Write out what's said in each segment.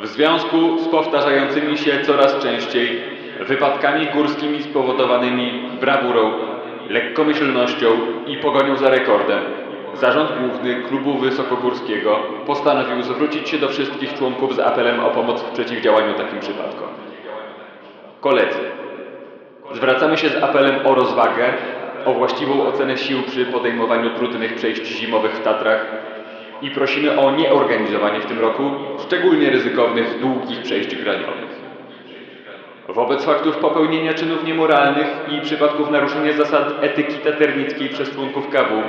W związku z powtarzającymi się coraz częściej wypadkami górskimi spowodowanymi brawurą, lekkomyślnością i pogonią za rekordem, Zarząd Główny Klubu Wysokogórskiego postanowił zwrócić się do wszystkich członków z apelem o pomoc w przeciwdziałaniu takim przypadkom. Koledzy, zwracamy się z apelem o rozwagę, o właściwą ocenę sił przy podejmowaniu trudnych przejść zimowych w Tatrach i prosimy o nieorganizowanie w tym roku szczególnie ryzykownych, długich przejść graniowych. Wobec faktów popełnienia czynów niemoralnych i przypadków naruszenia zasad etyki taternickiej przez członków KW,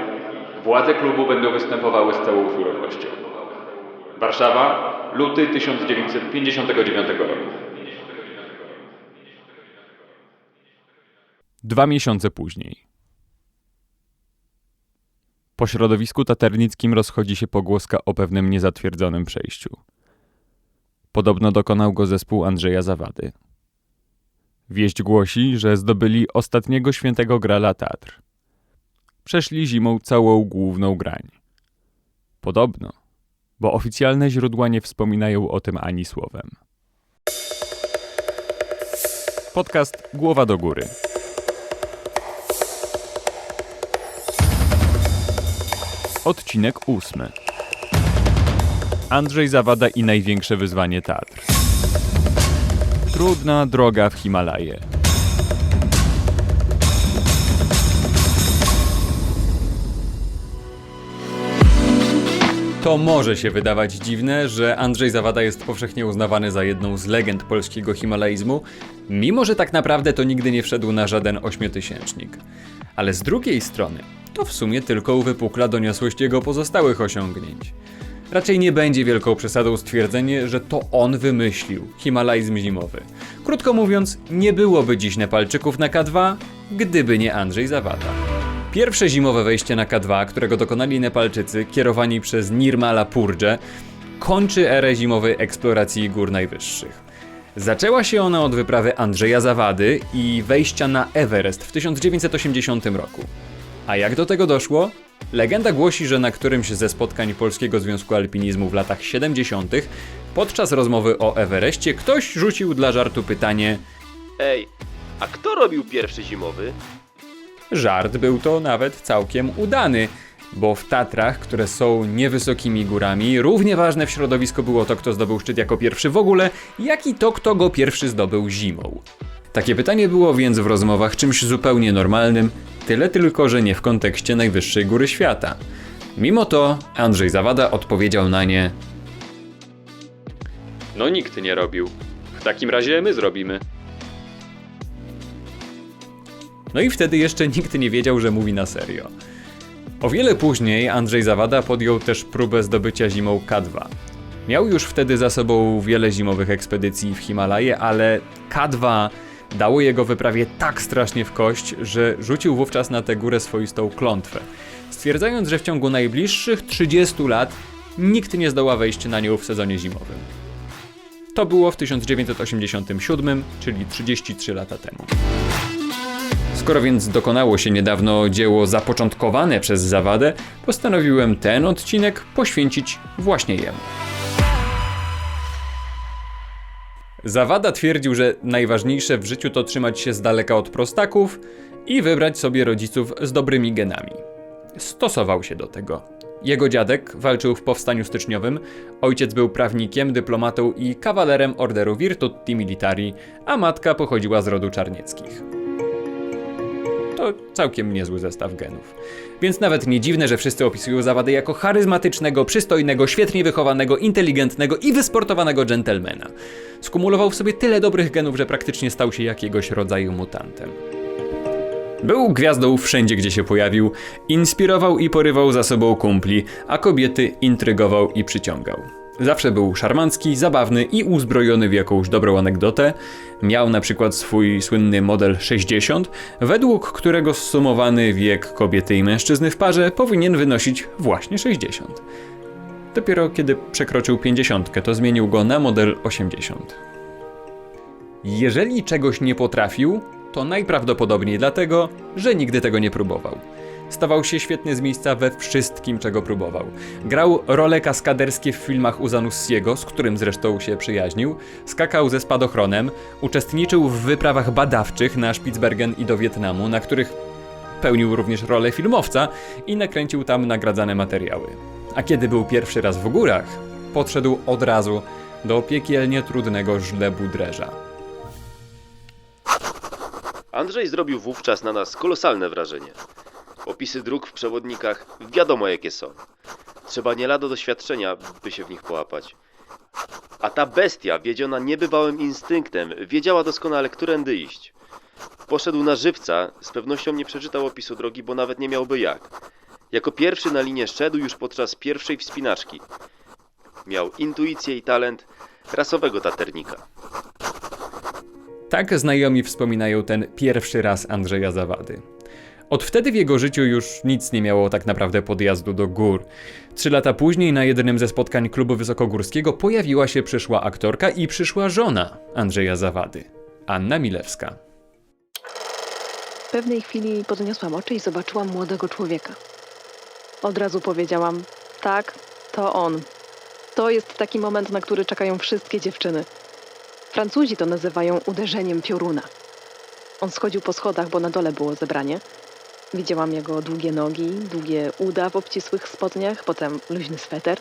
władze klubu będą występowały z całą surowością. Warszawa, luty 1959 roku. Dwa miesiące później. Po środowisku taternickim rozchodzi się pogłoska o pewnym niezatwierdzonym przejściu. Podobno dokonał go zespół Andrzeja Zawady. Wieść głosi, że zdobyli ostatniego świętego grala Tatr. Przeszli zimą całą główną grań. Podobno, bo oficjalne źródła nie wspominają o tym ani słowem. Podcast Głowa do Góry. Odcinek ósmy. Andrzej Zawada i największe wyzwanie Tatr. Trudna droga w Himalaje. To może się wydawać dziwne, że Andrzej Zawada jest powszechnie uznawany za jedną z legend polskiego himalaizmu, mimo że tak naprawdę to nigdy nie wszedł na żaden ośmiotysięcznik. Ale z drugiej strony, to w sumie tylko uwypukla doniosłość jego pozostałych osiągnięć. Raczej nie będzie wielką przesadą stwierdzenie, że to on wymyślił himalaizm zimowy. Krótko mówiąc, nie byłoby dziś Nepalczyków na K2, gdyby nie Andrzej Zawada. Pierwsze zimowe wejście na K2, którego dokonali Nepalczycy, kierowani przez Nirmala Purdże, kończy erę zimowej eksploracji gór najwyższych. Zaczęła się ona od wyprawy Andrzeja Zawady i wejścia na Everest w 1980 roku. A jak do tego doszło? Legenda głosi, że na którymś ze spotkań Polskiego Związku Alpinizmu w latach 70. podczas rozmowy o Everestie ktoś rzucił dla żartu pytanie Ej, a kto robił pierwszy zimowy? Żart był to nawet całkiem udany, bo w Tatrach, które są niewysokimi górami, równie ważne w środowisku było to, kto zdobył szczyt jako pierwszy w ogóle, jak i to, kto go pierwszy zdobył zimą. Takie pytanie było więc w rozmowach czymś zupełnie normalnym, tyle tylko, że nie w kontekście najwyższej góry świata. Mimo to Andrzej Zawada odpowiedział na nie: No nikt nie robił. W takim razie my zrobimy. No i wtedy jeszcze nikt nie wiedział, że mówi na serio. O wiele później Andrzej Zawada podjął też próbę zdobycia zimą K2. Miał już wtedy za sobą wiele zimowych ekspedycji w Himalaje, ale K2 dało jego wyprawie tak strasznie w kość, że rzucił wówczas na tę górę swoistą klątwę, stwierdzając, że w ciągu najbliższych 30 lat nikt nie zdoła wejść na nią w sezonie zimowym. To było w 1987, czyli 33 lata temu. Skoro więc dokonało się niedawno dzieło zapoczątkowane przez Zawadę, postanowiłem ten odcinek poświęcić właśnie jemu. Zawada twierdził, że najważniejsze w życiu to trzymać się z daleka od prostaków i wybrać sobie rodziców z dobrymi genami. Stosował się do tego. Jego dziadek walczył w powstaniu styczniowym, ojciec był prawnikiem, dyplomatą i kawalerem orderu Virtuti Militari, a matka pochodziła z rodu czarnieckich. To całkiem niezły zestaw genów. Więc nawet nie dziwne, że wszyscy opisują Zawady jako charyzmatycznego, przystojnego, świetnie wychowanego, inteligentnego i wysportowanego dżentelmena. Skumulował w sobie tyle dobrych genów, że praktycznie stał się jakiegoś rodzaju mutantem. Był gwiazdą wszędzie, gdzie się pojawił, inspirował i porywał za sobą kumpli, a kobiety intrygował i przyciągał. Zawsze był szarmancki, zabawny i uzbrojony w jakąś dobrą anegdotę. Miał na przykład swój słynny model 60, według którego zsumowany wiek kobiety i mężczyzny w parze powinien wynosić właśnie 60. Dopiero kiedy przekroczył 50, to zmienił go na model 80. Jeżeli czegoś nie potrafił, to najprawdopodobniej dlatego, że nigdy tego nie próbował. Stawał się świetny z miejsca we wszystkim, czego próbował. Grał role kaskaderskie w filmach Uzanussiego, z którym zresztą się przyjaźnił, skakał ze spadochronem, uczestniczył w wyprawach badawczych na Spitsbergen i do Wietnamu, na których pełnił również rolę filmowca i nakręcił tam nagradzane materiały. A kiedy był pierwszy raz w górach, podszedł od razu do piekielnie trudnego żlebu dreża. Andrzej zrobił wówczas na nas kolosalne wrażenie. Opisy dróg w przewodnikach wiadomo jakie są. Trzeba nie lada doświadczenia, by się w nich połapać. A ta bestia, wiedziona niebywałym instynktem, wiedziała doskonale, którędy iść. Poszedł na żywca, z pewnością nie przeczytał opisu drogi, bo nawet nie miałby jak. Jako pierwszy na linię szedł już podczas pierwszej wspinaczki. Miał intuicję i talent rasowego taternika. Tak znajomi wspominają ten pierwszy raz Andrzeja Zawady. Od wtedy w jego życiu już nic nie miało tak naprawdę podjazdu do gór. Trzy lata później na jednym ze spotkań klubu wysokogórskiego pojawiła się przyszła aktorka i przyszła żona Andrzeja Zawady, Anna Milewska. W pewnej chwili podniosłam oczy i zobaczyłam młodego człowieka. Od razu powiedziałam: Tak, to on. To jest taki moment, na który czekają wszystkie dziewczyny. Francuzi to nazywają uderzeniem pioruna. On schodził po schodach, bo na dole było zebranie. Widziałam jego długie nogi, długie uda w obcisłych spodniach, potem luźny sweter,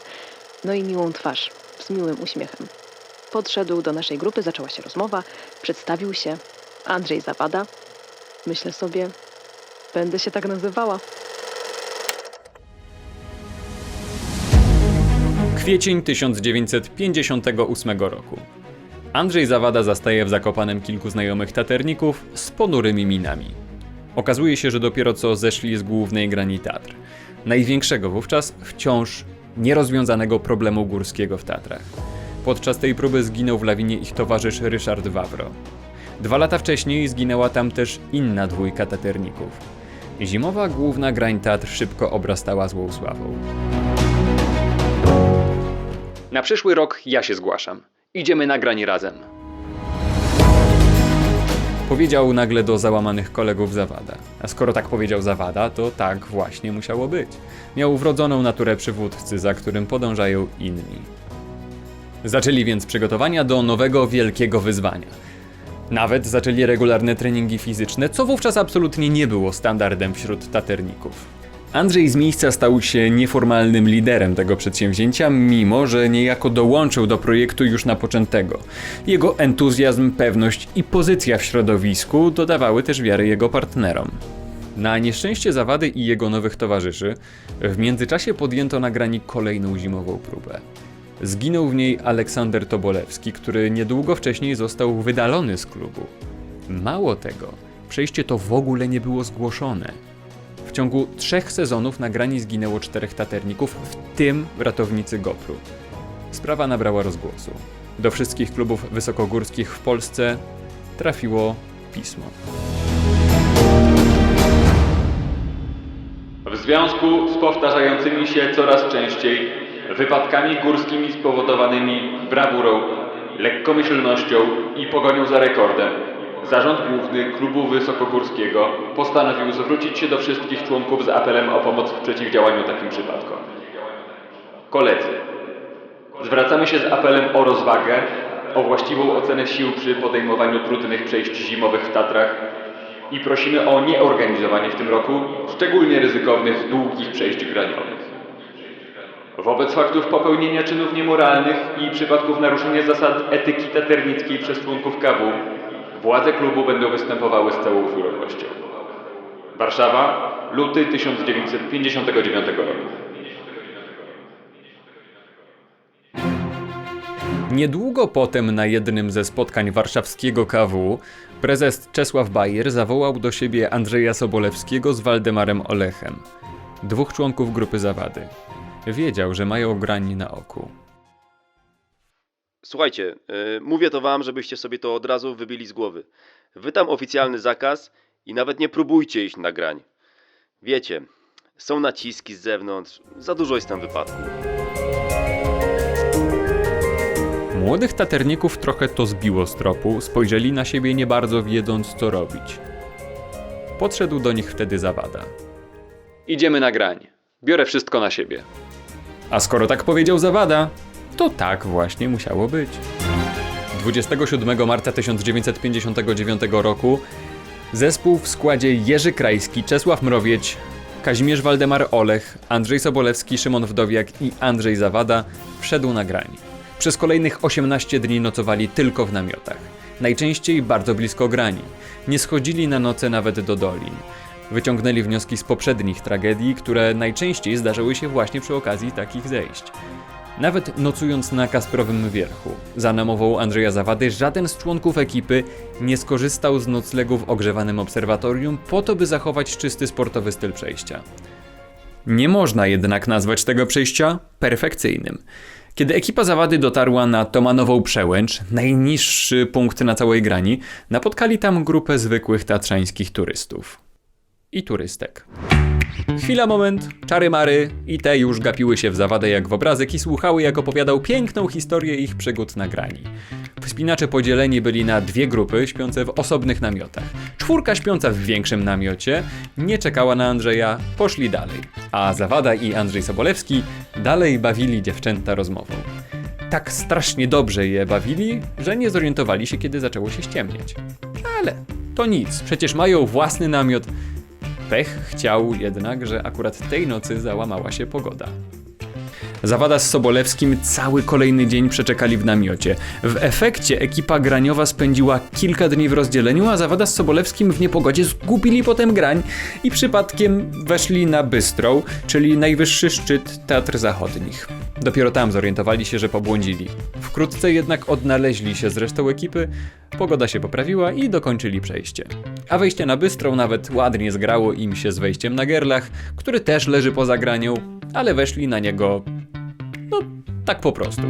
no i miłą twarz z miłym uśmiechem. Podszedł do naszej grupy, zaczęła się rozmowa, przedstawił się. Andrzej Zawada, Myślę sobie, będę się tak nazywała. Kwiecień 1958 roku. Andrzej Zawada zastaje w Zakopanem kilku znajomych taterników z ponurymi minami. Okazuje się, że dopiero co zeszli z głównej grani Tatr. Największego wówczas wciąż nierozwiązanego problemu górskiego w Tatrach. Podczas tej próby zginął w lawinie ich towarzysz Ryszard Wawro. Dwa lata wcześniej zginęła tam też inna dwójka taterników. Zimowa główna grań Tatr szybko obrastała złą sławą. Na przyszły rok ja się zgłaszam. Idziemy na grań razem. Powiedział nagle do załamanych kolegów Zawada. A skoro tak powiedział Zawada, to tak właśnie musiało być. Miał wrodzoną naturę przywódcy, za którym podążają inni. Zaczęli więc przygotowania do nowego wielkiego wyzwania. Nawet zaczęli regularne treningi fizyczne, co wówczas absolutnie nie było standardem wśród taterników. Andrzej z miejsca stał się nieformalnym liderem tego przedsięwzięcia, mimo że niejako dołączył do projektu już napoczętego. Jego entuzjazm, pewność i pozycja w środowisku dodawały też wiary jego partnerom. Na nieszczęście Zawady i jego nowych towarzyszy w międzyczasie podjęto na grani kolejną zimową próbę. Zginął w niej Aleksander Tobolewski, który niedługo wcześniej został wydalony z klubu. Mało tego, przejście to w ogóle nie było zgłoszone. Ciągu trzech sezonów na grani zginęło czterech taterników, w tym ratownicy Gopru. Sprawa nabrała rozgłosu. Do wszystkich klubów wysokogórskich w Polsce trafiło pismo. W związku z powtarzającymi się coraz częściej wypadkami górskimi spowodowanymi brawurą, lekkomyślnością i pogonią za rekordem, Zarząd Główny Klubu Wysokogórskiego postanowił zwrócić się do wszystkich członków z apelem o pomoc w przeciwdziałaniu takim przypadkom. Koledzy, zwracamy się z apelem o rozwagę, o właściwą ocenę sił przy podejmowaniu trudnych przejść zimowych w Tatrach i prosimy o nieorganizowanie w tym roku szczególnie ryzykownych, długich przejść graniowych. Wobec faktów popełnienia czynów niemoralnych i przypadków naruszenia zasad etyki taternickiej przez członków KW, władze klubu będą występowały z całą surowością. Warszawa, luty 1959 roku. Niedługo potem na jednym ze spotkań warszawskiego KW prezes Czesław Bajer zawołał do siebie Andrzeja Sobolewskiego z Waldemarem Olechem, dwóch członków grupy Zawady. Wiedział, że mają grań na oku. Słuchajcie, yy, mówię to wam, żebyście sobie to od razu wybili z głowy. Wy tam oficjalny zakaz i nawet nie próbujcie iść na grań. Wiecie, są naciski z zewnątrz, za dużo jest tam wypadków. Młodych taterników trochę to zbiło z tropu, spojrzeli na siebie nie bardzo wiedząc co robić. Podszedł do nich wtedy Zawada. Idziemy na grań. Biorę wszystko na siebie. A skoro tak powiedział Zawada, to tak właśnie musiało być. 27 marca 1959 roku zespół w składzie Jerzy Krajski, Czesław Mrowieć, Kazimierz Waldemar Olech, Andrzej Sobolewski, Szymon Wdowiak i Andrzej Zawada wszedł na grań. Przez kolejnych 18 dni nocowali tylko w namiotach. Najczęściej bardzo blisko grani. Nie schodzili na noce nawet do dolin. Wyciągnęli wnioski z poprzednich tragedii, które najczęściej zdarzyły się właśnie przy okazji takich zejść. Nawet nocując na Kasprowym Wierchu, za namową Andrzeja Zawady, żaden z członków ekipy nie skorzystał z noclegu w ogrzewanym obserwatorium po to, by zachować czysty sportowy styl przejścia. Nie można jednak nazwać tego przejścia perfekcyjnym. Kiedy ekipa Zawady dotarła na Tomanową Przełęcz, najniższy punkt na całej grani, napotkali tam grupę zwykłych tatrzańskich turystów. I turystek. Chwila, moment, czary mary i te już gapiły się w zawadę jak w obrazek i słuchały jak opowiadał piękną historię ich przygód na grani. Wspinacze podzieleni byli na dwie grupy śpiące w osobnych namiotach. Czwórka śpiąca w większym namiocie nie czekała na Andrzeja, poszli dalej. A Zawada i Andrzej Sobolewski dalej bawili dziewczęta rozmową. Tak strasznie dobrze je bawili, że nie zorientowali się, kiedy zaczęło się ściemniać. Ale to nic, przecież mają własny namiot, Pech chciał jednak, że akurat tej nocy załamała się pogoda. Zawada z Sobolewskim cały kolejny dzień przeczekali w namiocie. W efekcie ekipa graniowa spędziła kilka dni w rozdzieleniu, a Zawada z Sobolewskim w niepogodzie zgubili potem grań i przypadkiem weszli na Bystrą, czyli najwyższy szczyt Teatr Zachodnich. Dopiero tam zorientowali się, że pobłądzili. Wkrótce jednak odnaleźli się z resztą ekipy, pogoda się poprawiła i dokończyli przejście. A wejście na Bystrą nawet ładnie zgrało im się z wejściem na Gerlach, który też leży poza granią, ale weszli na niego tak po prostu.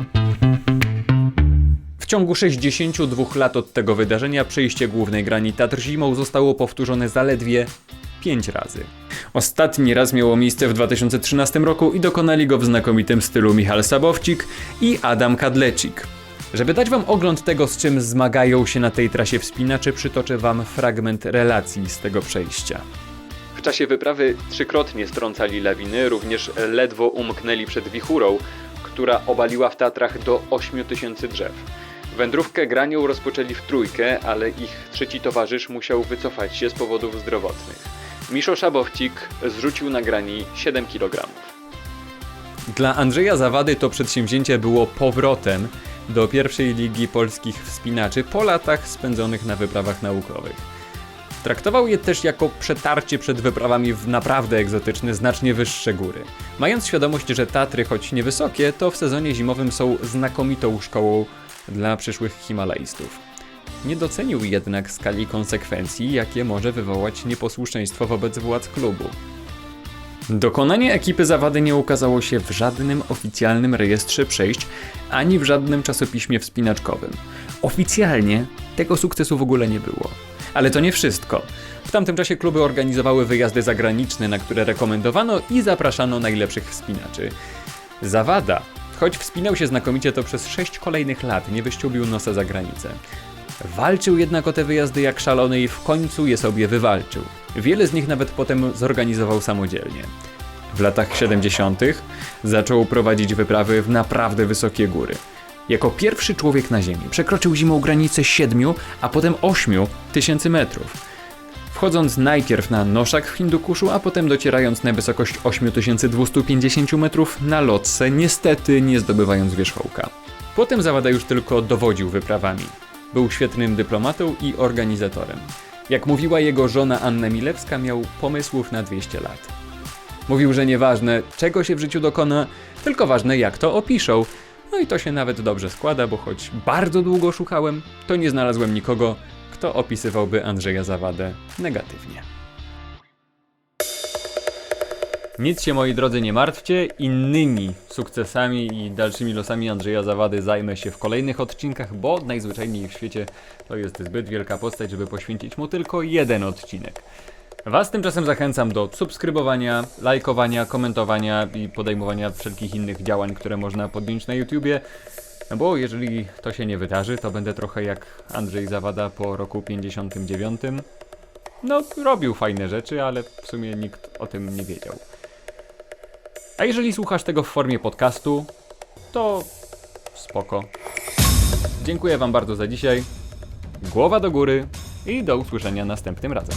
W ciągu 62 lat od tego wydarzenia przejście głównej grani Tatr zimą zostało powtórzone zaledwie 5 razy. Ostatni raz miało miejsce w 2013 roku i dokonali go w znakomitym stylu Michal Sabowcik i Adam Kadlecik. Żeby dać wam ogląd tego, z czym zmagają się na tej trasie wspinacze, przytoczę wam fragment relacji z tego przejścia. W czasie wyprawy trzykrotnie strącali lawiny, również ledwo umknęli przed wichurą, która obaliła w Tatrach do 8000 drzew. Wędrówkę granią rozpoczęli w trójkę, ale ich trzeci towarzysz musiał wycofać się z powodów zdrowotnych. Miszo Szabowcik zrzucił na grani 7 kg. Dla Andrzeja Zawady to przedsięwzięcie było powrotem do pierwszej ligi polskich wspinaczy po latach spędzonych na wyprawach naukowych. Traktował je też jako przetarcie przed wyprawami w naprawdę egzotyczne, znacznie wyższe góry. Mając świadomość, że Tatry, choć niewysokie, to w sezonie zimowym są znakomitą szkołą dla przyszłych Himalajstów. Nie docenił jednak skali konsekwencji, jakie może wywołać nieposłuszeństwo wobec władz klubu. Dokonanie ekipy zawady nie ukazało się w żadnym oficjalnym rejestrze przejść, ani w żadnym czasopiśmie wspinaczkowym. Oficjalnie tego sukcesu w ogóle nie było. Ale to nie wszystko. W tamtym czasie kluby organizowały wyjazdy zagraniczne, na które rekomendowano i zapraszano najlepszych wspinaczy. Zawada, choć wspinał się znakomicie, to przez sześć kolejnych lat nie wyściubił nosa za granicę. Walczył jednak o te wyjazdy jak szalony i w końcu je sobie wywalczył. Wiele z nich nawet potem zorganizował samodzielnie. W latach 70. zaczął prowadzić wyprawy w naprawdę wysokie góry. Jako pierwszy człowiek na Ziemi przekroczył zimą granicę 7, a potem 8 tysięcy metrów. Wchodząc najpierw na Noszak w Hindukuszu, a potem docierając na wysokość 8250 metrów na Lotse, niestety nie zdobywając wierzchołka. Potem Zawada już tylko dowodził wyprawami. Był świetnym dyplomatą i organizatorem. Jak mówiła jego żona Anna Milewska, miał pomysłów na 200 lat. Mówił, że nieważne czego się w życiu dokona, tylko ważne jak to opiszą. No i to się nawet dobrze składa, bo choć bardzo długo szukałem, to nie znalazłem nikogo, kto opisywałby Andrzeja Zawadę negatywnie. Nic się moi drodzy nie martwcie, innymi sukcesami i dalszymi losami Andrzeja Zawady zajmę się w kolejnych odcinkach, bo najzwyczajniej w świecie to jest zbyt wielka postać, żeby poświęcić mu tylko jeden odcinek. Was tymczasem zachęcam do subskrybowania, lajkowania, komentowania i podejmowania wszelkich innych działań, które można podjąć na YouTubie. No bo jeżeli to się nie wydarzy, to będę trochę jak Andrzej Zawada po roku 59. No, robił fajne rzeczy, ale w sumie nikt o tym nie wiedział. A jeżeli słuchasz tego w formie podcastu, to spoko. Dziękuję Wam bardzo za dzisiaj. Głowa do góry i do usłyszenia następnym razem.